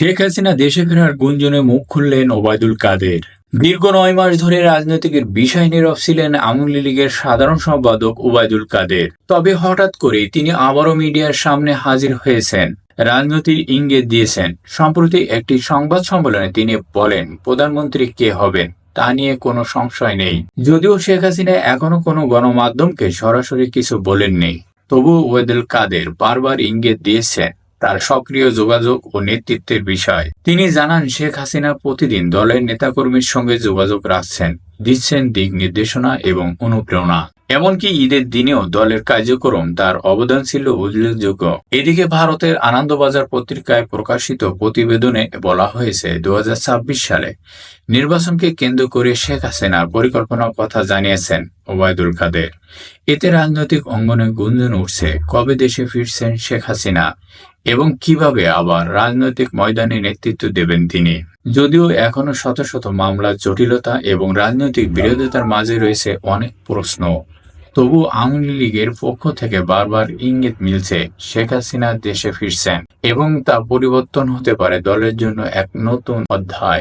শেখ হাসিনা দেশে ফেরার গুঞ্জনে মুখ খুললেন ওবায়দুল কাদের। দীর্ঘ নয় মাস ধরে রাজনৈতিকের বিষয় নীরব ছিলেন আওয়ামী লীগের সাধারণ সম্পাদক ওবায়দুল কাদের। তবে হঠাৎ করে তিনি আবারও মিডিয়ার সামনে হাজির হয়েছেন। রাজনৈতিক ইঙ্গিত দিয়েছেন। সম্প্রতি একটি সংবাদ সম্মেলনে তিনি বলেন, প্রধানমন্ত্রী কে হবেন? তা নিয়ে কোনো সংশয় নেই। যদিও শেখ হাসিনা এখনও কোনো গণমাধ্যমকে সরাসরি কিছু বলেননি। তবু ওয়েদুল কাদের বারবার ইঙ্গিত দিয়েছেন তার সক্রিয় যোগাযোগ ও নেতৃত্বের বিষয়। তিনি জানান, শেখ হাসিনা প্রতিদিন দলের নেতাকর্মীর সঙ্গে যোগাযোগ রাখছেন, দিচ্ছেন দিক নির্দেশনা এবং অনুপ্রেরণা। এমনকি ঈদের দিনেও দলের কার্যক্রম তার অবদান ছিল উল্লেখযোগ্য। এদিকে ভারতের আনন্দবাজার পত্রিকায় প্রকাশিত প্রতিবেদনে বলা হয়েছে দু হাজার ছাব্বিশ সালে নির্বাচনকে কেন্দ্র করে শেখ হাসিনার পরিকল্পনার কথা জানিয়েছেন ওবায়দুল কাদের। এতে রাজনৈতিক অঙ্গনে গুঞ্জন উঠছে, কবে দেশে ফিরছেন শেখ হাসিনা? এবং কীভাবে আবার রাজনৈতিক ময়দানে নেতৃত্ব দেবেন তিনি। যদিও এখনও শত শত মামলার জটিলতা এবং রাজনৈতিক বিরোধিতার মাঝে রয়েছে অনেক প্রশ্ন। তবু আওয়ামী লীগের পক্ষ থেকে বারবার ইঙ্গিত মিলছে, শেখ হাসিনা দেশে ফিরছেন এবং তা পরিবর্তন হতে পারে দলের জন্য এক নতুন অধ্যায়।